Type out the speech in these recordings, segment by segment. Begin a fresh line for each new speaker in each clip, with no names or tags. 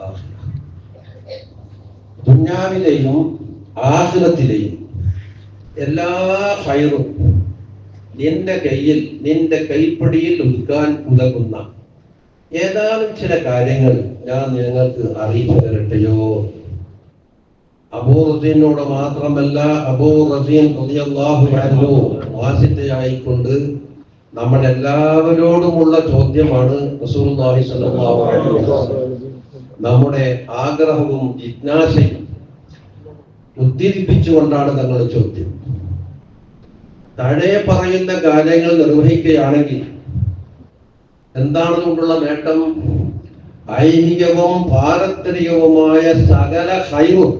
ആഖിറ ദുന്യാവിലെയും ആഖിറത്തിലെയും എല്ലാ ഫയറും നിന്റെ കയ്യിൽ നിന്റെ കൈപ്പടിയിൽ ഉൽക്കാൻ ഉതകുന്ന ഏതാനും ചില കാര്യങ്ങൾ ഞാൻ നിങ്ങൾക്ക് അറിയിച്ചു തരട്ടെയോ? അബൂറദീനോട് മാത്രമല്ല റളിയല്ലാഹു നമ്മൾ നമ്മളെല്ലാവരോടുമുള്ള ചോദ്യമാണ് വസല്ലം. നമ്മുടെ ആഗ്രഹവും ജിജ്ഞാസയും ഉദ്ദീപിപ്പിച്ചുകൊണ്ടാണ് തങ്ങളുടെ ചോദ്യം. താഴെ പറയുന്ന കാര്യങ്ങൾ നിർവഹിക്കുകയാണെങ്കിൽ എന്താണ് കൊണ്ടുള്ള നേട്ടം? ഐഹികവും പാരമ്പര്യവുമായ സകല ഹൈവും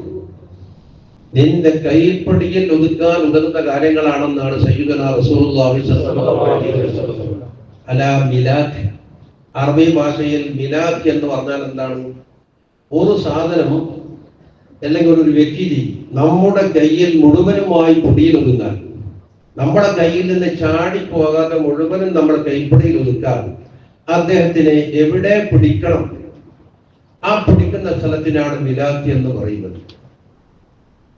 നിന്റെ കൈപ്പടിയിൽ ഒതുക്കാൻ ഉതകുന്ന കാര്യങ്ങളാണെന്നാണ് സയ്യുദന അല മിലാഖ്. അറബി ഭാഷയിൽ മിലാഖ് എന്ന് പറഞ്ഞാൽ എന്താണ്? ഒരു സാധനവും അല്ലെങ്കിൽ ഒരു വ്യക്തി നമ്മുടെ കയ്യിൽ മുഴുവനുമായി പൊടിയിൽ ഒതുങ്ങാൻ നമ്മുടെ കയ്യിൽ നിന്ന് ചാടിപ്പോകാതെ മുഴുവനും നമ്മുടെ കൈപ്പിടിയിൽ ഒതുക്കാൻ അദ്ദേഹത്തിനെ എവിടെ പിടിക്കണം? ആ പിടിക്കുന്ന സ്ഥലത്തിനാണ് വിലാത്തി എന്ന് പറയുന്നത്.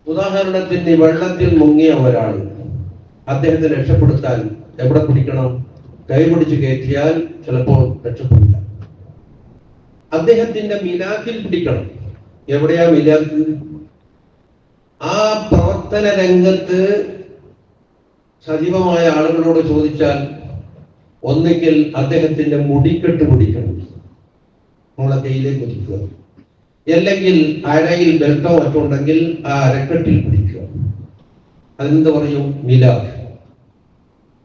ഉദാഹരണത്തിന് വെള്ളത്തിൽ മുങ്ങിയ ഒരാൾ അദ്ദേഹത്തെ രക്ഷപ്പെടുത്താൻ എവിടെ പിടിക്കണം? കൈ പിടിച്ച് കയറ്റിയാൽ ചിലപ്പോൾ രക്ഷപ്പെടില്ല. അദ്ദേഹത്തിന്റെ മിലാഖിൽ പിടിക്കണം. എവിടെയാ മിലാഖ്? ആ പ്രവർത്തന രംഗത്ത് സജീവമായ ആളുകളോട് ചോദിച്ചാൽ ഒന്നുകിൽ അദ്ദേഹത്തിന്റെ മുടിക്കെട്ട് പിടിക്കണം. നമ്മളെ കയ്യിലേക്ക് ഒതുക്കുക അല്ലെങ്കിൽ അരയിൽ ബെൽറ്റോ മറ്റുണ്ടെങ്കിൽ ആ അരക്കെട്ടിൽ പിടിക്കുക. അതെന്ത് പറയും? മിലാഖ്.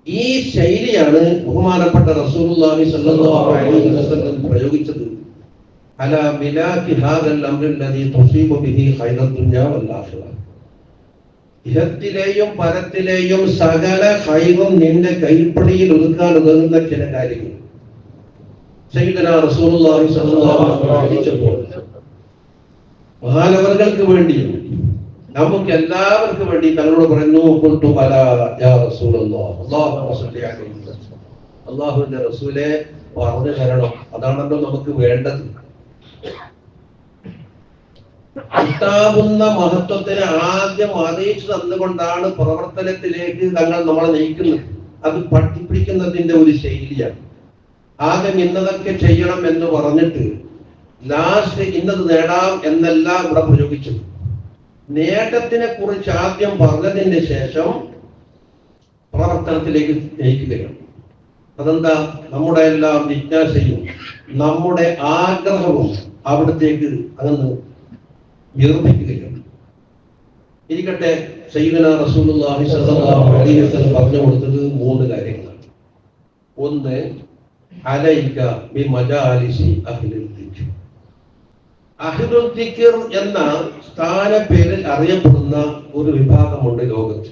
ഈ ശൈലിയാണ് ബഹുമാനപ്പെട്ട വസല്ലം പ്രയോഗിച്ചത്. അല ملاك هذا الامر الذي تصيب به خير الدنيا ആഖിറ. ഇഹത്തിലെയും പരത്തിലെയും സകല കൈവും നിന്റെ കൈപ്പിടിയിൽ ഒതുക്കാൻ ഉതകുന്ന ചില കാര്യങ്ങൾ. വേണ്ടിയും നമുക്ക് എല്ലാവർക്കും വേണ്ടി തങ്ങളോട് പറഞ്ഞു കൊണ്ടു പല അള്ളാഹുവിന്റെ റസൂലെ പറഞ്ഞു തരണം അതാണല്ലോ നമുക്ക് വേണ്ടത്. കിട്ടാവുന്ന മഹത്വത്തിന് ആദ്യം അറിയിച്ചു തന്നുകൊണ്ടാണ് പ്രവർത്തനത്തിലേക്ക് തങ്ങൾ നമ്മളെ നയിക്കുന്നത്. അത് പഠിപ്പിക്കുന്നതിന്റെ ഒരു ശൈലിയാണ്. ആദ്യം ഇന്നതൊക്കെ ചെയ്യണം എന്ന് പറഞ്ഞിട്ട് ലാസ്റ്റ് ഇന്നത് നേടാം എന്നെല്ലാം ഇവിടെ പ്രയോഗിച്ചു. നേട്ടത്തിനെ കുറിച്ച് ആദ്യം പറഞ്ഞതിന് ശേഷം പ്രവർത്തനത്തിലേക്ക് നയിക്കുകയാണ്. അതെന്താ? നമ്മുടെ എല്ലാം ജിജ്ഞാസയും നമ്മുടെ ആഗ്രഹവും അവിടത്തേക്ക് അതെന്ന് വീർപ്പിക്കുകയാണ് ഇരിക്കട്ടെ സയ്യിദന റസൂലുള്ളാഹി സ്വല്ലല്ലാഹു അലൈഹി വസല്ലം പറഞ്ഞു കൊടുത്തത് മൂന്ന് കാര്യങ്ങളാണ്. ഒന്ന് അലൈക ബി അഹ്ലിൽ ദിക്ർ. അഹ്ലുൽ ദിക്ർ എന്ന സ്ഥാനപ്പേരിൽ അറിയപ്പെടുന്ന ഒരു വിഭാഗമുണ്ട് ലോകത്ത്.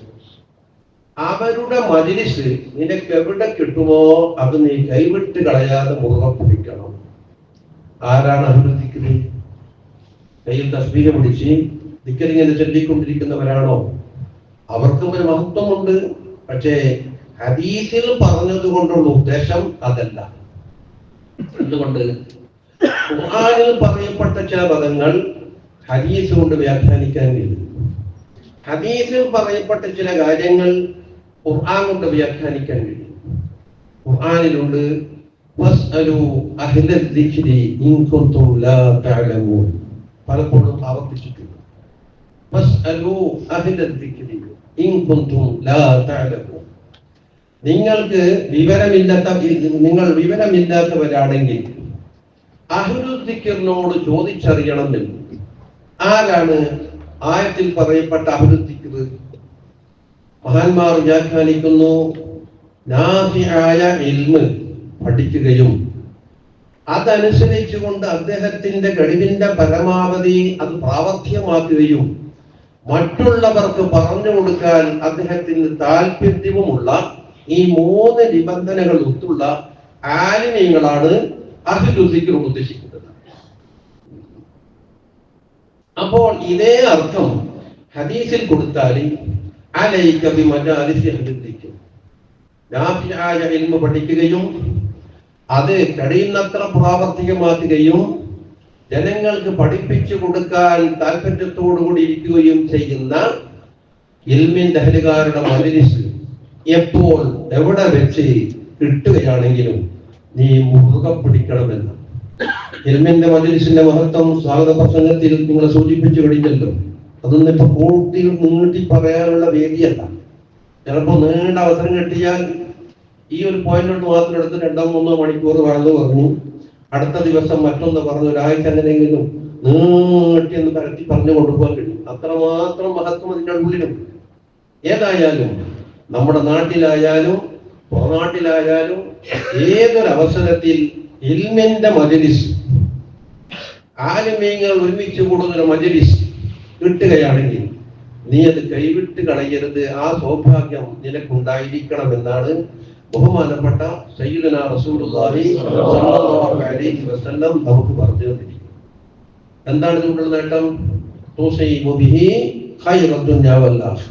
അവരുടെ മജിലിസ് നിനക്ക് എവിടെ കിട്ടുമോ അത് നീ കൈവിട്ട് കളയാതെ മുറുകെ പിടിക്കണം. ആരാണ് അഭിവൃദ്ധിക്കുന്നത് കയ്യിൽ തസ്ബീഹ പിടിച്ച് നിക്കലിങ്ങനെ ചൊല്ലിക്കൊണ്ടിരിക്കുന്നവരാണോ? അവർക്കും ഒരു മഹത്വമുണ്ട്. പക്ഷേ ഹദീസിൽ പറഞ്ഞതുകൊണ്ടുള്ള ഉദ്ദേശം അതല്ല. എന്തുകൊണ്ട്? ഖുർആനിൽ പറയപ്പെട്ട ചില പദങ്ങൾ ഹദീസ് കൊണ്ട് വ്യാഖ്യാനിക്കാൻ കഴിയും. ഹദീസിൽ പറയപ്പെട്ട ചില കാര്യങ്ങൾ ഖുർആൻ കൊണ്ട് വ്യാഖ്യാനിക്കാൻ കഴിയും. ഖുർആനിലുണ്ട് പലപ്പോഴും നിങ്ങൾക്ക് വിവരമില്ലാത്ത നിങ്ങൾ വിവരമില്ലാത്തവരാണെങ്കിൽ അഹുരുദ്ദിക്കറിനോട് ചോദിച്ചറിയണമെന്ന് ആരാണ് ആയത്തിൽ പറയപ്പെട്ട അഹുരുദ്ദിക്കർ മഹാന്മാർ വ്യാഖ്യാനിക്കുന്നു പഠിക്കുകയും അതനുസരിച്ചുകൊണ്ട് അദ്ദേഹത്തിന്റെ കഴിവിന്റെ പരമാവധി അത് പ്രാവർത്തികമാക്കുകയും മറ്റുള്ളവർക്ക് പറഞ്ഞു കൊടുക്കാൻ അദ്ദേഹത്തിന് താല്പര്യവുമുള്ള ഈ മൂന്ന് നിബന്ധനകൾ ഒത്തുള്ള ആലിന്യങ്ങളാണ് അഹിലുദ്ദിക്കർ ഉദ്ദേശിക്കുന്നത്. അപ്പോൾ ഇതേ അർത്ഥം ഹദീസിൽ കൊടുത്താൽ അലൈക ബിമജാലിസി അഹിലുദ്ദിക്കർ നാഫിയായ ഇൽമ പഠിക്കുകയും അത് കഴിയുന്നത്ര പ്രാവർത്തികമാക്കുകയും ജനങ്ങൾക്ക് പഠിപ്പിച്ചു കൊടുക്കാൻ താല്പര്യത്തോടുകൂടി ഇരിക്കുകയും ചെയ്യുന്ന ഇൽമിൻ ദഹലുകാരുടെ മജലിസ് എപ്പോൾ എവിടെ വെച്ച് കിട്ടുകയാണെങ്കിലും നീ മുഖം പിടിക്കണമെന്ന്. ഇൽമിന്റെ മജലിസിന്റെ മഹത്വം സ്വാഗത പ്രസംഗത്തിൽ നിങ്ങൾ സൂചിപ്പിച്ചു കഴിഞ്ഞല്ലോ. അതൊന്നും ഇപ്പൊ കൂട്ടി നീട്ടി പറയാനുള്ള വേദിയല്ല. ചിലപ്പോ നീണ്ട അവസരം കിട്ടിയാൽ ഈ ഒരു പോയിന്റ് മാത്രം എടുത്ത് രണ്ടോ മൂന്നോ മണിക്കൂർ പറഞ്ഞു പറഞ്ഞു. അടുത്ത ദിവസം മറ്റൊന്ന് പറഞ്ഞു ഒരാഴ്ച അങ്ങനെയെങ്കിലും നീട്ടി എന്ന് പരത്തി പറഞ്ഞു കൊണ്ടുപോകാൻ കഴിയും അത്രമാത്രം മഹത്വം അതിന്റെ ഉള്ളിലും. ഏതായാലും നമ്മുടെ നാട്ടിലായാലും പുറനാട്ടിലായാലും ഏതൊരവസരത്തിൽ ഇൽമിന്റെ മജലിസ് ആലിമീങ്ങൾ ഒരുമിച്ച് കൂടുന്ന ഒരു മജലിസ് കിട്ടുകയാണെങ്കിൽ നീ അത് കൈവിട്ട് കളയരുത്. ആ സൗഭാഗ്യം നിനക്കുണ്ടായിരിക്കണം എന്നാണ് ബഹുമാനപ്പെട്ട സയ്യിദന റസൂലുള്ളാഹി സ്വല്ലല്ലാഹു അലൈഹി വസല്ലം നമുക്ക് പറഞ്ഞു തന്നിരിക്കുന്നത് എന്താണ് ഇതുകൊണ്ടുള്ള നേട്ടം? തൂസൈബു ബിഹി ഖൈറു ദുനിയാ വൽ ആഖിറ.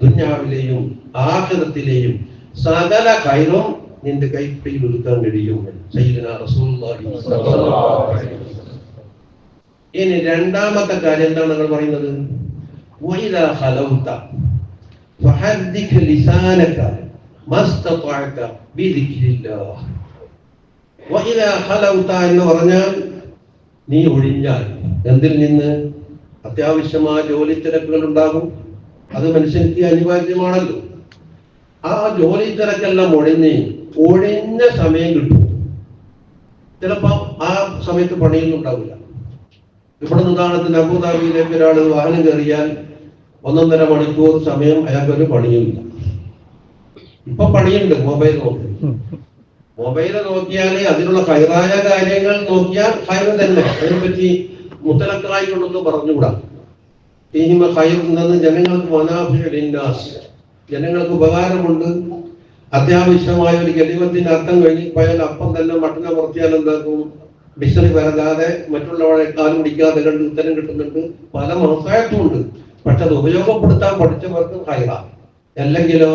ദുനിയാവിലെയും ആഖിറത്തിലെയും സകല ഖൈറും നിന്റെ കൈപ്പിടിയിൽ ഒതുക്കാൻ കഴിയും സയ്യിദന റസൂലുള്ളാഹി സ്വല്ലല്ലാഹു അലൈഹി ഇനി രണ്ടാമത്തെ കാര്യം എന്താണ് നിങ്ങൾ പറയുന്നത്? എന്ന് പറഞ്ഞാൽ നീ ഒഴിഞ്ഞാൽ എന്തിൽ നിന്ന്? അത്യാവശ്യമായ ജോലി തിരക്കുകൾ ഉണ്ടാകും. അത് മനുഷ്യർക്ക് അനിവാര്യമാണല്ലോ. ആ ജോലി തിരക്കെല്ലാം ഒഴിഞ്ഞ് ഒഴിഞ്ഞ സമയം കിട്ടും. ചിലപ്പോൾ ആ സമയത്ത് പണിയൊന്നും ഉണ്ടാവില്ല. ഇവിടെ ഉദാഹരണത്തിന് അബുദാബിയിലേക്ക് ഒരാൾ വാഹനം കയറിയാൽ ഒന്നൊന്നര മണിക്കൂർ സമയം അയാൾക്കൊരു പണിയുമില്ല ഇപ്പൊ പണിയുണ്ട് മൊബൈൽ നോക്കി. മൊബൈൽ നോക്കിയാലേ അതിനുള്ള ഹൈറായ കാര്യങ്ങൾ നോക്കിയാൽ ഹൈർ തന്നെ. അതിനെപ്പറ്റി മുത്തലക്കായി കൊണ്ടൊന്നും പറഞ്ഞുകൂടാ. ഈഹിമ ഹൈർ എന്നത് ജനങ്ങൾക്ക് മനാഭിഷ ജനങ്ങൾക്ക് ഉപകാരമുണ്ട്. അത്യാവശ്യമായ ഒരു ഗതിമത്തിന്റെ അർത്ഥം കഴിഞ്ഞ് പോയാൽ അപ്പം തന്നെ മട്ടനെ വൃത്തിയാൽ എന്താക്കും? ഡിക്ഷണറി വരങ്ങാതെ മറ്റുള്ളവരെ കാലം പിടിക്കാതെ കണ്ട് ഉത്തരം കിട്ടുന്നുണ്ട്. പല മനസ്സായത്തും ഉണ്ട് പക്ഷെ അത് ഉപയോഗപ്പെടുത്താൻ പഠിച്ചവർക്ക് ഹൈറ. അല്ലെങ്കിലോ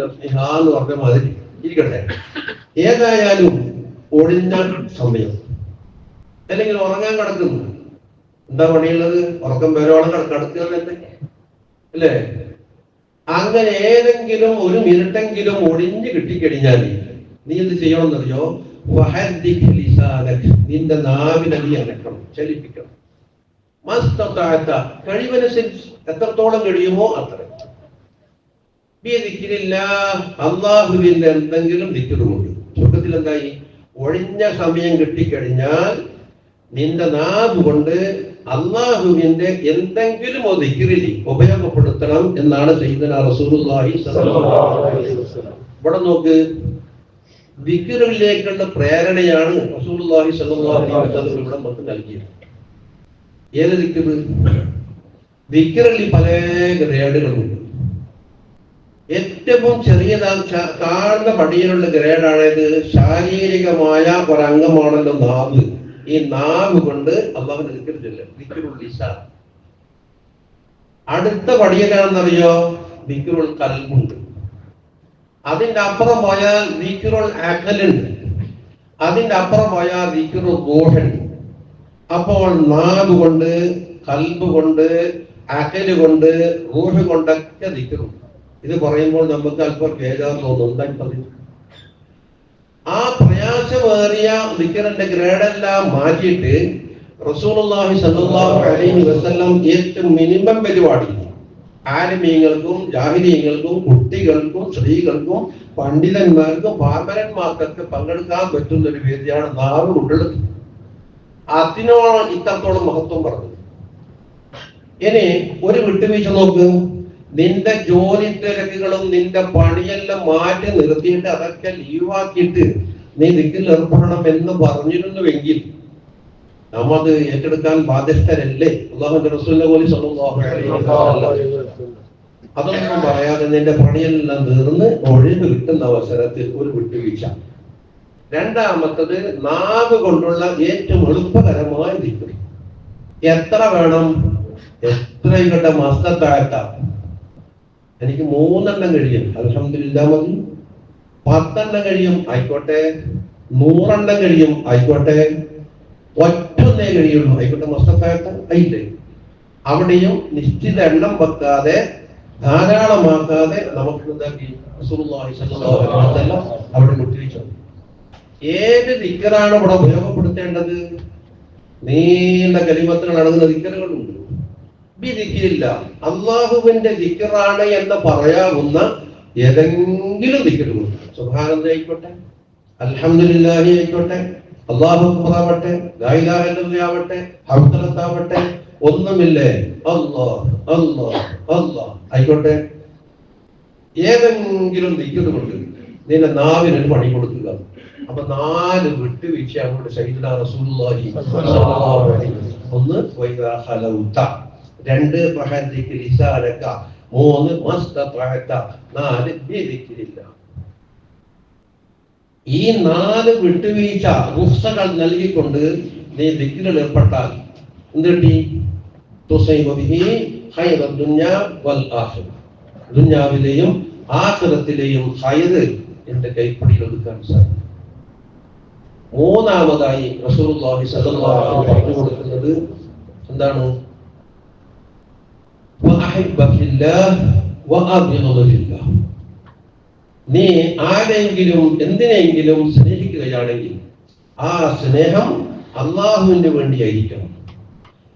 നഫ്സിഹാ എന്ന് പറഞ്ഞ മാതിരി ഇരിക്കട്ടെ. ഏതായാലും ഒഴിഞ്ഞ സമയം. അല്ലെങ്കിൽ ഉറങ്ങാൻ കിടക്കുന്നു എന്താ പണിയുള്ളത്? ഉറക്കം വരോളം കിടക്കുക അല്ലേ? അങ്ങനെ ഏതെങ്കിലും ഒരു മിനിറ്റെങ്കിലും ഒഴിഞ്ഞു കിട്ടിക്കഴിഞ്ഞാൽ നീ എന്ത് ചെയ്യണമെന്നറിയോ. നിന്റെ നാവിനെ നീ അനക്കണം ചലിപ്പിക്കണം. മസ്തത്താത്ത കഴിവനുസരിച്ച് എത്രത്തോളം കഴിയുമോ അത്ര അള്ളാഹുവിന്റെ എന്തെങ്കിലും ദിക്കറുമുണ്ട് സ്വർഗത്തിൽ എന്തായി ഒഴിഞ്ഞ സമയം കിട്ടിക്കഴിഞ്ഞാൽ നിന്റെ നാവ് കൊണ്ട് അള്ളാഹുവിന്റെ എന്തെങ്കിലും ഒരു ദിക്റിൽ ഉപയോഗപ്പെടുത്തണം എന്നാണ് സയ്യിദന റസൂലുള്ളാഹി ഇവിടെ നോക്ക് ദിക്റിലേക്കുള്ള പ്രേരണയാണ് റസൂലുള്ളാഹി അലൈഹി വസല്ലം ഇവിടെ നമുക്ക് നൽകിയത്. ഏത് ദിക്ർ ദിക്കറിൽ പല ഗ്രേഡുകളുണ്ട്. ഏറ്റവും ചെറിയതാ ച- താഴ്ന്ന പടിയിലുള്ള ഗ്രേഡാണേത് ശാരീരികമായ ഒരംഗമാണല്ലോ നാവ് ഈ നാവ് കൊണ്ട് അള്ളാഹു ദിക്കറില്ല ദിക്കറുൽ ലിസാൻ അടുത്ത പടിയനാണെന്നറിയോ ദിക്കറുൽ കൽബുണ്ട്. അതിന്റെ അപ്പുറം പോയാൽ ദിക്കറുൽ അകലുണ്ട് അതിന്റെ അപ്പുറം പോയാൽ ദിക്കറുൽ റൂഹുണ്ട്. അപ്പോൾ നാവ് കൊണ്ട് കൽബ് കൊണ്ട് അകൽ കൊണ്ട് റൂഹ് കൊണ്ടൊക്കെ നിക്കുറുണ്ട്. ഇത് പറയുമ്പോൾ നമുക്ക് അല്പം ബേജാർ തോന്നും. എന്താ? ആ പ്രയാസമേറിയ ദിക്കറിന്റെ ഗ്രേഡെല്ലാം മാറ്റിയിട്ട് റസൂലുള്ളാഹി സല്ലല്ലാഹു അലൈഹി വസല്ലം ഏറ്റവും മിനിമം പരിപാടി ആലിമീങ്ങൾക്കും ജാഹിലീങ്ങൾക്കും കുട്ടികൾക്കും സ്ത്രീകൾക്കും പണ്ഡിതന്മാർക്കും പാർമരന്മാർക്കൊക്കെ പങ്കെടുക്കാൻ പറ്റുന്ന ഒരു വേദിയാണ് നാവ് കൊണ്ടുള്ളത് അതിനോളം ഇത്രത്തോളം മഹത്വം പറഞ്ഞത്. ഇനി ഒരു വിട്ടുവീഴ്ച നോക്ക്. നിന്റെ ജോലി തിരക്കുകളും നിന്റെ പണിയെല്ലാം മാറ്റി നിർത്തിയിട്ട് അതൊക്കെ ലീവാക്കിയിട്ട് നീ ദിക്കിൽ ഏർപ്പെടണം എന്ന് പറഞ്ഞിരുന്നുവെങ്കിൽ നാം അത് ഏറ്റെടുക്കാൻ ബാധ്യസ്ഥരല്ലേ? അള്ളാഹുന്റെ റസൂലിനെ പോലെ അലൈഹി വസല്ലം. അതൊന്നും പറയാതെ നിന്റെ പണിയെല്ലാം തീർന്ന് ഒഴിവ് കിട്ടുന്ന അവസരത്തിൽ ഒരു വിട്ടുവീഴ്ച. രണ്ടാമത്തത് നാവ് കൊണ്ടുള്ള ഏറ്റവും എളുപ്പകരമായ ദിക്കുറി എത്ര വേണം? എത്ര ഇവരുടെ മസ്തത്താഴ്ത്ത എനിക്ക് മൂന്നെണ്ണം കഴിയും. അലഹമില്ല മതി. പത്തെണ്ണം കഴിയും ആയിക്കോട്ടെ. നൂറെണ്ണം കഴിയും ആയിക്കോട്ടെ. ഒറ്റൊന്നേ കഴിയുള്ളൂ ആയിക്കോട്ടെ. മുസ്തഫായത്ത ആയില്ലേ അവിടെയും നിശ്ചിത എണ്ണം വെക്കാതെ ധാരാളമാക്കാതെ നമുക്ക് അവിടെ കുട്ടിവെച്ചു. ഏത് ദിക്കറാണ് ഇവിടെ ഉപയോഗപ്പെടുത്തേണ്ടത്? നീണ്ട കലിമത്തുകൾ അടങ്ങുന്ന ദിക്കറുകളുണ്ട്. ദിക്കിരില്ല അള്ളാഹുവിന്റെ ദിക്കറാണ് എന്ന് പറയാവുന്ന ഏതെങ്കിലും ദിക്കറുകൾ സുഭാനന്ദ ആയിക്കോട്ടെ അൽഹംദുലില്ലാഹി ആയിക്കോട്ടെ അള്ളാഹു ആവട്ടെ ആവട്ടെ ഹംസലത്താവട്ടെ ഒന്നുമില്ലേ. അല്ലോ അല്ലോ അല്ലോ ആയിക്കോട്ടെ. ഏതെങ്കിലും ദിക്കറുകൊണ്ട് നിന്റെ നാവിന് ഒരു പണി കൊടുക്കുക. അപ്പൊ നാല് വിട്ടുവീഴ്ച അങ്ങോട്ട്. ഒന്ന് വൈദാഹലൗത്ത ഹലൗത. രണ്ട് ഫഹദിക്ക് മൂന്ന് നാല് ബിദിക്രില്ല ഈ നാല് വിട്ടുവീഴ്ച റുസകൾ നൽകിക്കൊണ്ട് നീ ദിക്റിൽ ഏർപ്പെട്ടാൽ എന്ത് കിട്ടി തുസൈബ ബിഹി വൽ ആഖിറ. ദുനിയാവിലെയും ആഖിറത്തിലെയും ഖൈറ് എന്റെ കൈപ്പിടിയിൽ ഒതുക്കാൻ സാധിക്കും. മൂന്നാമതായി പറഞ്ഞു കൊടുക്കുന്നത് എന്താണ്? ഫില്ലാഹ് നീ ആരെങ്കിലും എന്തിനെങ്കിലും സ്നേഹിക്കുകയാണെങ്കിൽ ആ സ്നേഹം അള്ളാഹുവിന് വേണ്ടിയായിരിക്കണം.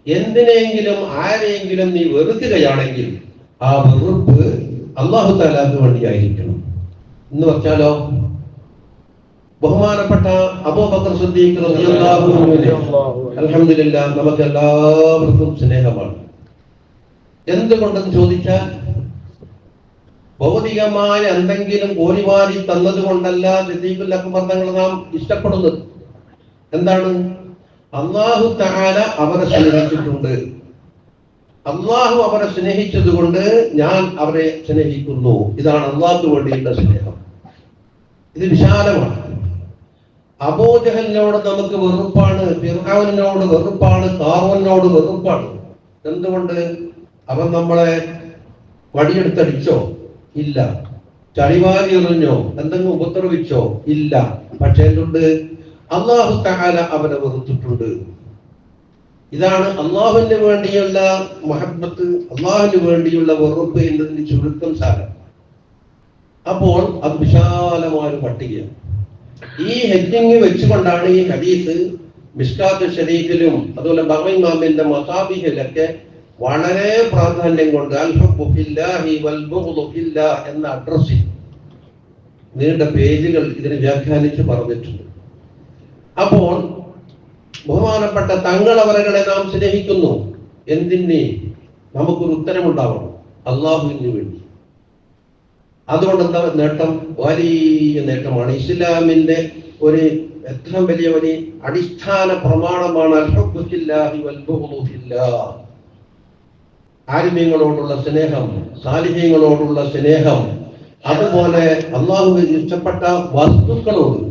എന്തിനെങ്കിലും ആരെങ്കിലും നീ വെറുക്കുകയാണെങ്കിൽ ആ വെറുപ്പ് അള്ളാഹു താലാക്ക് വേണ്ടിയായിരിക്കണം. എന്ന് വെച്ചാലോ ബഹുമാനപ്പെട്ട അബൂബക്കർ സിദ്ദീഖ് അൽഹംദുലില്ലാ നമുക്ക് എല്ലാവർക്കും സ്നേഹമാണ്. എന്തുകൊണ്ടെന്ന് ചോദിച്ചാൽ ഭൗതികമായ എന്തെങ്കിലും കോരിവാരി തന്നതുകൊണ്ടല്ല തങ്ങൾ നാം ഇഷ്ടപ്പെടുന്നത്. എന്താണ്? അള്ളാഹു തആല അവരെ സ്നേഹിച്ചിട്ടുണ്ട്. അള്ളാഹു അവരെ സ്നേഹിച്ചത് കൊണ്ട് ഞാൻ അവരെ സ്നേഹിക്കുന്നു. ഇതാണ് അള്ളാഹു വേണ്ടിയുള്ള സ്നേഹം. ഇത് വിശാലമാണ്. അബോജഹലിനോട് നമുക്ക് വെറുപ്പാണ് ഫിർഔനിനോട് വെറുപ്പാണ് കാറോനോട് വെറുപ്പാണ്. എന്തുകൊണ്ട്? അവൻ നമ്മളെ വടിയെടുത്തടിച്ചോ ഇല്ല. ചളിവാരി എറിഞ്ഞോ? എന്തെങ്കിലും ഉപദ്രവിച്ചോ? ഇല്ല. പക്ഷെ എന്തുണ്ട്? അള്ളാഹു താല അവനെ വെറുത്തിട്ടുണ്ട്. ഇതാണ് അള്ളാഹുവിന് വേണ്ടിയുള്ള മഹബത്ത് അള്ളാഹുവിന് വേണ്ടിയുള്ള വെറുപ്പ് എന്നതിന് ചുരുക്കം സാരം. അപ്പോൾ അത് വിശാലമായ ഒരു ഈ ഹെഡിങ് വെച്ചുകൊണ്ടാണ് ഈ ഹദീസ് മിസ്കാത്ത് ഷരീഫിലും അതുപോലെ ബഹൈമാമിന്റെ മസാബിഹിലൊക്കെ വളരെ പ്രാധാന്യം കൊണ്ട് എന്ന അഡ്രസ്സിൽ നീണ്ട പേജുകൾ ഇതിനെ വ്യാഖ്യാനിച്ച് പറഞ്ഞിട്ടുണ്ട്. അപ്പോൾ ബഹുമാനപ്പെട്ട തങ്ങളവരകളെ നാം സ്നേഹിക്കുന്നു. എന്തിന്? നമുക്കൊരു ഉത്തരമുണ്ടാവണം. അള്ളാഹുവിന് വേണ്ടി. അതുകൊണ്ട് എന്താ നേട്ടം? വലിയ നേട്ടമാണ്. ഇസ്ലാമിന്റെ ഒരു ഏറ്റവും വലിയ ഒരു അടിസ്ഥാന പ്രമാണമാണ് അൽഹബ്ബു ആലിമ്യങ്ങളോടുള്ള സ്നേഹം സാലിഹ്യങ്ങളോടുള്ള സ്നേഹം അതുപോലെ അള്ളാഹു ഇഷ്ടപ്പെട്ട വസ്തുക്കളോട്.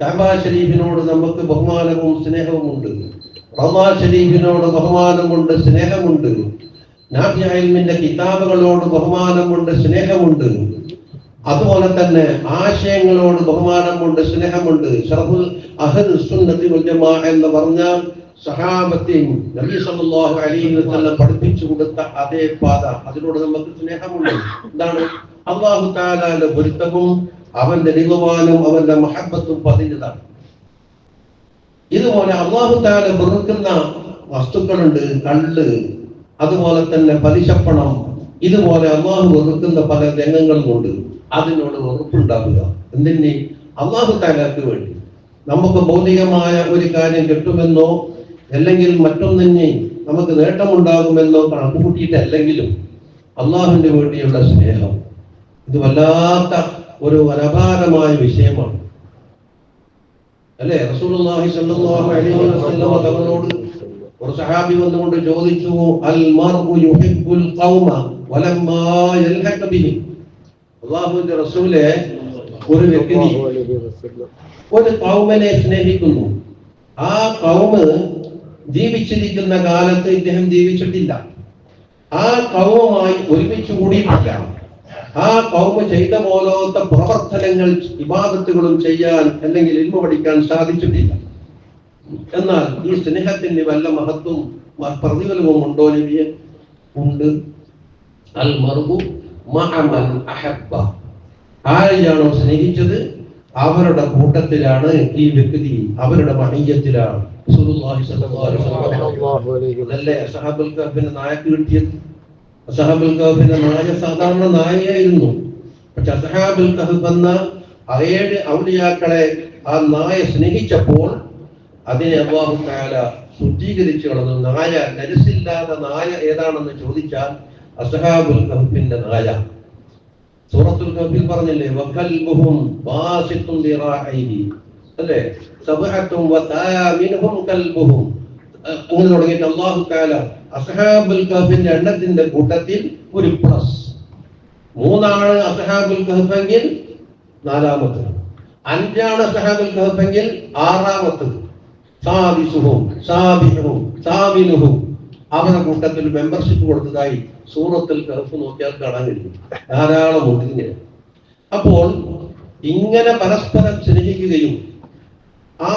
കാബ ഷരീഫിനോട് നമുക്ക് ബഹുമാനവും സ്നേഹവുമുണ്ട് റമാ ഷരീഫിനോട് ബഹുമാനമുണ്ട് സ്നേഹമുണ്ട്. നാഫിന്റെ കിതാബുകളോട് ബഹുമാനമുണ്ട് സ്നേഹമുണ്ട്. അതുപോലെ തന്നെ ആശയങ്ങളോട് ബഹുമാനമുണ്ട് സ്നേഹമുണ്ട്. എന്ന് പറഞ്ഞാൽ സഹാബത്തെയും നബി സല്ലല്ലാഹു അലൈഹി വസല്ലം പഠിപ്പിച്ചു കൊടുത്ത അതേ പാത. അതിനോട് നമുക്ക് സ്നേഹമുണ്ട്. എന്താണ്? അള്ളാഹു താലാന്റെ പൊരുത്തവും അവന്റെ നിഗമാനും അവന്റെ മഹബത്തും പതിഞ്ഞതാണ്. ഇതുപോലെ അള്ളാഹു താല വെറുക്കുന്ന വസ്തുക്കളുണ്ട് കള്ള് അതുപോലെ തന്നെ പലിശപ്പണം ഇതുപോലെ അള്ളാഹു വെറുക്കുന്ന പല രംഗങ്ങളുമുണ്ട്. അതിനോട് വെറുപ്പുണ്ടാവുക. എന്തിന്? അള്ളാഹു താലാക്ക് വേണ്ടി. നമുക്ക് ഭൗതികമായ ഒരു കാര്യം കിട്ടുമെന്നോ അല്ലെങ്കിൽ മറ്റൊന്നിനെ നമുക്ക് നേട്ടമുണ്ടാകുമെന്നോ കണക്കുകൂട്ടിയിട്ടല്ലെങ്കിലും അള്ളാഹുവിന്റെ വേണ്ടിയുള്ള സ്നേഹം ഇത് വല്ലാത്ത ഒരു അനപാരമായ വിഷയമാണ്. അല്ലേ? റസൂലുള്ളാഹി സ്വല്ലല്ലാഹു അലൈഹി വസല്ലം തങ്ങളോട് ഒരു സഹാബി വന്നുകൊണ്ട് ചോദിച്ചു അൽ മർഉ യുഹിബ്ബുൽ ഖൗമ വലമ്മാ യൽഹഖ ബിഹിം? അല്ലാഹുവിന്റെ റസൂലെ ഒരു വ്യക്തി ഒരു കൗമനെ സ്നേഹിക്കുന്നു. ആ കൗമ് ജീവിച്ചിരിക്കുന്ന കാലത്ത് ഇദ്ദേഹം ജീവിച്ചിട്ടില്ല. ആ കൗമുമായി ഒരുമിച്ച് കൂടിയിട്ടില്ല. ആ കൗമ ചെയ്ത പോലത്തെ പ്രവർത്തനങ്ങൾ വിവാദത്തുകളും ചെയ്യാൻ അല്ലെങ്കിൽ ഇൽമ പഠിക്കാൻ സാധിച്ചിട്ടില്ല. എന്നാൽ ഈ സ്നേഹത്തിന് വല്ല മഹത്വം പ്രതിഫലവും ഉണ്ടോ നബിയെ? ഉണ്ട്. അൽ മർബു അഹബ്ബ. ആരെയാണോ സ്നേഹിച്ചത്? അവരുടെ കൂട്ടത്തിലാണ് ഈ വ്യക്തി അവരുടെ മഹയ്യത്തിലാണ് അസഹാബുൽ നായക്ക് കിട്ടിയത്? അസഹാബുൽ കഹഫിന്റെ നായ സാധാരണ നായയായിരുന്നു. പക്ഷെ അസഹാബുൽ എന്ന ഏഴ് ഔലിയാക്കളെ ആ നായ സ്നേഹിച്ചപ്പോൾ അതിനെ അള്ളാഹു താല ശുദ്ധീകരിച്ചു കളഞ്ഞു. നായ നരിസില്ലാത്ത നായ ഏതാണെന്ന് ചോദിച്ചാൽ അസഹാബുൽ കഹുബിന്റെ നായ. സൂറത്തുൽ കഹബിൽ പറഞ്ഞില്ലേ ബാസിത്തുൻ ദിറാഇഹി അല്ലേ? സബഹത്തും വതാമിനുഹും കൽബുഹും. അങ്ങനെ തുടങ്ങിയിട്ട് അള്ളാഹു താല അസഹാബുൽ കഹഫിന്റെ എണ്ണത്തിന്റെ കൂട്ടത്തിൽ ഒരു പ്ലസ് മൂന്നാണ് അസ്ഹാബുൽ കഹഫെങ്കിൽ നാലാമത്തത്. അഞ്ചാണ് അസ്ഹാബുൽ കഹഫെങ്കിൽ ആറാമത്തത്. സാബിസുഹും സാബിഹും സാബിനുഹും. അവരുടെ കൂട്ടത്തിൽ മെമ്പർഷിപ്പ് കൊടുത്തതായി സൂറത്തിൽ കഹഫ് നോക്കിയാൽ കാണാൻ കഴിയും ധാരാളം ഇങ്ങനെ അപ്പോൾ ഇങ്ങനെ പരസ്പരം സ്നേഹിക്കുകയും ആ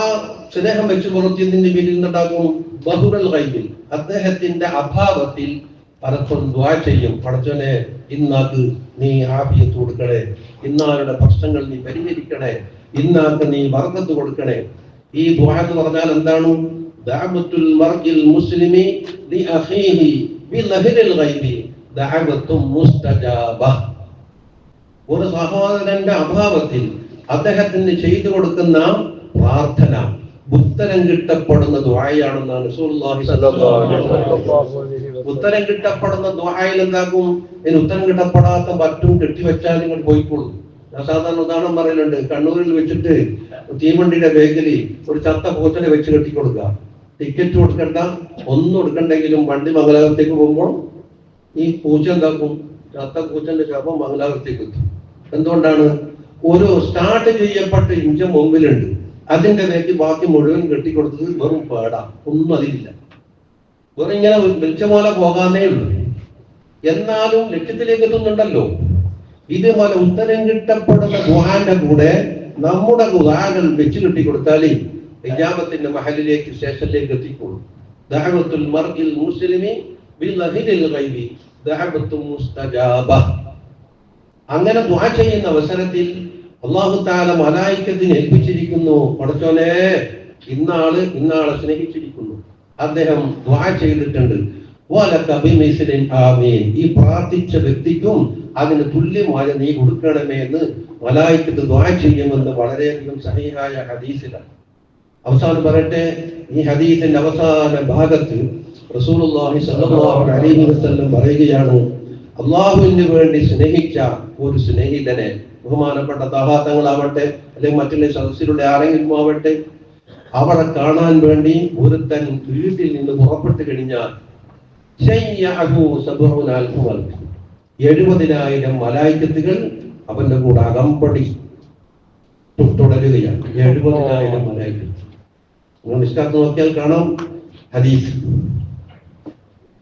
സ്നേഹം വെച്ച് പുറത്തിയതിന്റെ പേരിൽ നിന്നുണ്ടാകും ബഹുറൽ കൈബിൽ അദ്ദേഹത്തിന്റെ അഭാവത്തിൽ പലപ്പോഴും ദ്വാ ചെയ്യും. പടച്ചോനെ ഇന്നാക്ക് നീ ആഫിയത്ത് കൊടുക്കണേ. ഇന്നാളുടെ പ്രശ്നങ്ങൾ നീ പരിഹരിക്കണേ. ഇന്നാക്ക് നീ വർഗത്ത് കൊടുക്കണേ. ഈ ദ്വാ എന്ന് പറഞ്ഞാൽ എന്താണ്? മർജിൽ മുസ്ലിമി ലി അഖീഹി ദഅവത്തും മുസ്തജാബ. ഒരു സഹോദരന്റെ അഭാവത്തിൽ അദ്ദേഹത്തിന് ചെയ്തു കൊടുക്കുന്ന പ്രാർത്ഥന ഉത്തരം കിട്ടപ്പെടുന്ന ദ്വായാണെന്നാണ്. ഉത്തരം കിട്ടപ്പെടുന്ന ദ്വായയിൽ എന്താക്കും ഇനി ഉത്തരം കിട്ടപ്പെടാത്ത മറ്റും കെട്ടിവെച്ചാൽ നിങ്ങൾ പോയിക്കോളൂ. ഞാൻ സാധാരണ ഉദാഹരണം പറയലുണ്ട്. കണ്ണൂരിൽ വെച്ചിട്ട് തീവണ്ടിയുടെ ബേക്കലി ഒരു ചത്ത പൂച്ചനെ വെച്ച് കെട്ടി കൊടുക്കുക ടിക്കറ്റ് കൊടുക്കണ്ട. ഒന്നും എടുക്കണ്ടെങ്കിലും വണ്ടി മംഗലാകത്തേക്ക് പോകുമ്പോൾ ഈ പൂച്ച എന്താക്കും? ചത്ത പൂച്ചന്റെ ശവം മംഗലാകത്തേക്ക് എത്തും. എന്തുകൊണ്ടാണ്? ഒരു സ്റ്റാർട്ട് ചെയ്യപ്പെട്ട ഇഞ്ചം മുമ്പിലുണ്ട്. അതിന്റെ വേക്ക് ബാക്കി മുഴുവൻ കെട്ടിക്കൊടുത്തത് വെറും പേടാ. ഒന്നും അതിലില്ല. വെറും ഇങ്ങനെ വെളിച്ചപോലെ പോകാന്നേ ഉള്ളൂ. എന്നാലും ലക്ഷ്യത്തിലേക്ക് എത്തുന്നുണ്ടല്ലോ. ഇതുപോലെ ഉത്തരം കിട്ടപ്പെടുന്ന ഗുഹാന്റെ കൂടെ നമ്മുടെ ഗുഹാകൾ വെച്ച് കെട്ടിക്കൊടുത്താലേ വിജാമത്തിന്റെ മഹലിലേക്ക് സ്റ്റേഷനിലേക്ക് എത്തിക്കോളും. ദഹബത്തുൽ മർഇൽ മുസ്ലിമി അങ്ങനെ ദുആ ചെയ്യുന്ന അവസരത്തിൽ അള്ളാഹു താല മലായിക്കത്തിന് ഏൽപ്പിച്ചിരിക്കുന്നു. പടച്ചോനെ ഇന്നാൾ ഇന്നാളെ സ്നേഹിച്ചിരിക്കുന്നു. അദ്ദേഹം ചെയ്തിട്ടുണ്ട്. ആമീൻ. ഈ പ്രാർത്ഥിച്ച വ്യക്തിക്കും അതിന് തുല്യമായ നീ കൊടുക്കണമേ എന്ന് മലായിക്കത്ത് ദ്വാ ചെയ്യുമെന്ന് വളരെയധികം സഹിഹായ ഹദീസിലാണ്. അവസാനം പറയട്ടെ ഈ ഹദീസിന്റെ അവസാന ഭാഗത്ത് റസൂലുള്ളാഹി സ്വല്ലല്ലാഹു അലൈഹി വസല്ലം പറയുകയാണ് അള്ളാഹുവിന് വേണ്ടി സ്നേഹിച്ച ഒരു സ്നേഹിതനെ ബഹുമാനപ്പെട്ട തഹാത്തങ്ങളാവട്ടെ അല്ലെങ്കിൽ മറ്റുള്ള സദസ്സിലൂടെ ആരെങ്കിലും ആവട്ടെ അവളെ കാണാൻ വേണ്ടി ഒരുത്തൻ വീട്ടിൽ നിന്ന് പുറപ്പെട്ടു കഴിഞ്ഞാൽ. എഴുപതിനായിരം മലായിക്കത്തുകൾ അവന്റെ കൂടെ അകമ്പടി തുടരുകയാണ്. എഴുപതിനായിരം മലായിക്കത്ത് നിങ്ങൾ നിഷ്കാത്ത് നോക്കിയാൽ കാണാം ഹദീസ്.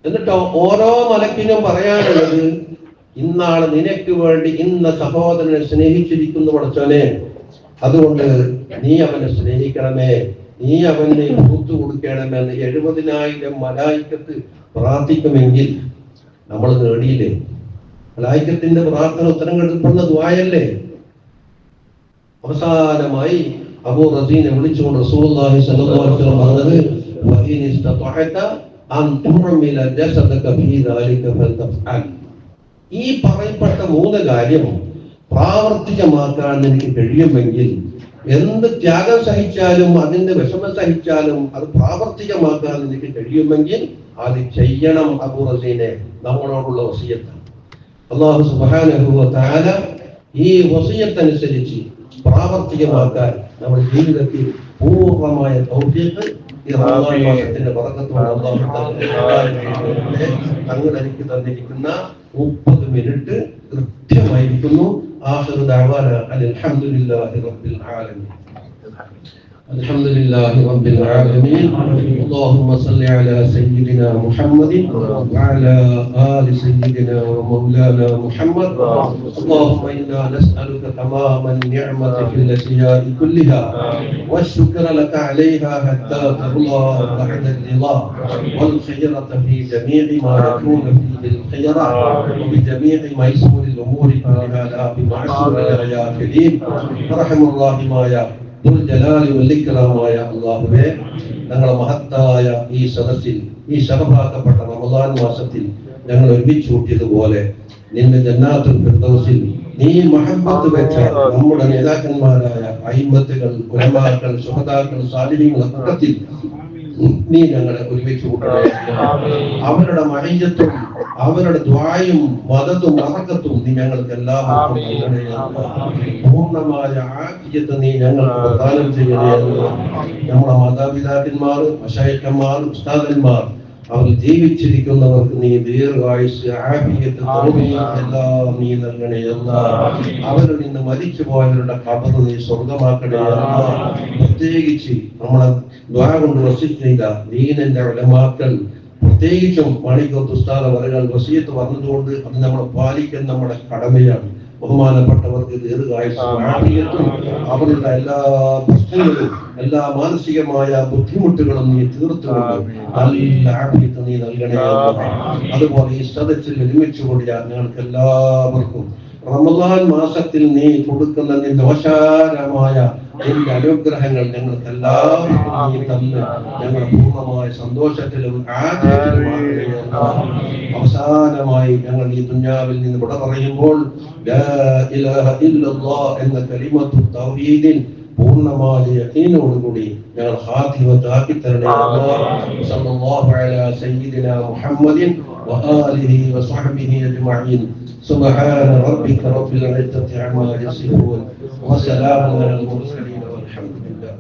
എന്നിട്ടോ ഓരോ മലക്കിനും പറയാനുള്ളത് ഇന്നാൾ നിനക്ക് വേണ്ടി ഇന്ന സഹോദരനെ സ്നേഹിച്ചിരിക്കുന്നു പടച്ചോനെ. അതുകൊണ്ട് നീ അവനെ സ്നേഹിക്കണമേ. നീ അവനെ പൂത്തു കൊടുക്കണമെന്ന് എഴുപതിനായിരം മലായിക്കത്ത് പ്രാർത്ഥിക്കുമെങ്കിൽ നമ്മൾ നേടിയില്ലേ? മലായിക്കത്തിന്റെ പ്രാർത്ഥന ഉത്തരം കിട്ടുന്ന ദ്വായല്ലേ അവസാനമായി അബൂ റസീനെ വിളിച്ചുകൊണ്ട് റസൂലുള്ളാഹി സ്വല്ലല്ലാഹു അലൈഹി വസല്ലം പറഞ്ഞത് ഇസ്തതഅത അൻ തുഅമില ജസദക ഫീ ദാലിക ഈ പറയപ്പെട്ട മൂന്ന് കാര്യം പ്രാവർത്തികമാക്കാൻ എനിക്ക് കഴിയുമെങ്കിൽ എന്ത് ത്യാഗം സഹിച്ചാലും അതിന്റെ വിഷമം സഹിച്ചാലും അത് പ്രാവർത്തികമാക്കാൻ എനിക്ക് കഴിയുമെങ്കിൽ അത് ചെയ്യണം അബൂ റസീനെ നമ്മളോടുള്ള വസീയത്താണ് അള്ളാഹു സുബ്ഹാനഹു വ തആല ഈ വസീയത്തനുസരിച്ച് പ്രാവർത്തികമാക്കാൻ നമ്മുടെ ജീവിതത്തിൽ പൂർണമായ തൗഫീഖ് ഈ റമദാൻ മാസത്തിന്റെ തങ്ങൾ എനിക്ക് തന്നിരിക്കുന്ന മുപ്പത് മിനിറ്റ് കൃത്യമായിരിക്കുന്നു. ആഖിറു الحمد لله رب العالمين. اللهم صل على سيدنا محمد وعلى آل سيدنا ومولانا محمد. اللهم إنا نسألك تمام النعمة في الأشياء كلها والشكر لك عليها حتى ترضى بعد الرضا والخيرة في جميع ما يكون فيه الخيرة وبجميع يسمو الأمور كلها لا بمعسور يا كريم. ورحم الله ما يعلم വല്ലിക്കലാമായ അള്ളാഹുവെ ഞങ്ങളുടെ മഹത്തായ ഈ സദസ്സിൽ ഈ ശരഭാക്കപ്പെട്ട റമദാൻ മാസത്തിൽ ഞങ്ങൾ ഒരുമിച്ച് കൂട്ടിയതുപോലെ നിന്റെ ജന്നാത്തുൽ ഫിർദൗസിൽ നീ മഹബത്ത് വെച്ച നമ്മുടെ നേതാക്കന്മാരായ അഹിമത്തുകൾ ഉലമാക്കൾ സുഹതാക്കൾ സാലിഹ്യങ്ങൾ കൂട്ടത്തിൽ നീ ഞങ്ങളെ ഒരുമിച്ച് കൂട്ടണേ. അവരുടെ മഹയ്യത്തും അവരുടെ ദ്വായും മതത്തും അറക്കത്തും നീ ഞങ്ങൾക്ക് എല്ലാവർക്കും നൽകണേ. പൂർണമായ ആക്കിയത്ത് നീ ഞങ്ങൾക്ക് പ്രദാനം ചെയ്യണേ നമ്മുടെ മാതാപിതാക്കന്മാർ അശായക്കന്മാർ ഉസ്താദന്മാർ അവർ ജീവിച്ചിരിക്കുന്നവർക്ക് നീ ദീർഘായുസ് ആഫിയത്ത് എല്ലാം നീ നൽകണേ എന്ന അവരിൽ നിന്ന് മരിച്ചു പോയവരുടെ കബർ നീ സ്വർഗമാക്കണേ എന്ന പ്രത്യേകിച്ച് നമ്മളെ ദ്വാ കൊണ്ട് വസിച്ച് ചെയ്ത ദീനന്റെ ഉലമാക്കൾ പ്രത്യേകിച്ചും മാണിക്കോത്ത് ഉസ്താദ് വരകൾ വസീയത്ത് വന്നതുകൊണ്ട് അത് നമ്മൾ പാലിക്കാൻ നമ്മുടെ കടമയാണ്. ബഹുമാനപ്പെട്ടവർക്ക് ദീർഘായുസ്സും അവരുടെ എല്ലാ പ്രശ്നങ്ങളും എല്ലാ മാനസികമായ ബുദ്ധിമുട്ടുകളും നീ തീർത്തുകൊണ്ട് നല്ല ആഫിയത്ത് നീ നൽകണേ. അതുപോലെ ഈ സദസ്സിൽ ഒരുമിച്ചുകൊണ്ട് ഞങ്ങൾക്ക് എല്ലാവർക്കും റമദാൻ മാസത്തിൽ നീ കൊടുക്കുന്ന നിന്റെ ഓശാരമായ നിന്റെ അനുഗ്രഹങ്ങൾ ഞങ്ങൾക്ക് എല്ലാവർക്കും തന്ന് ഞങ്ങൾ പൂർണമായ സന്തോഷത്തിലും. അവസാനമായി ഞങ്ങൾ ഈ ദുഞ്ഞാവിൽ നിന്ന് വിട പറയുമ്പോൾ എന്ന കലിമത്തു തൗഹീദിൻ പൂർണ്ണമായ യഖീനോടുകൂടി ഞങ്ങൾ ഹാത്തിമത്താക്കി തരണേ അല്ലാഹ് സല്ലല്ലാഹു അലാ സയ്യിദിനാ മുഹമ്മദിൻ وآله وصحبه أجمعين سبحان ربك رب العزة عما يصفون وسلام على المرسلين والحمد لله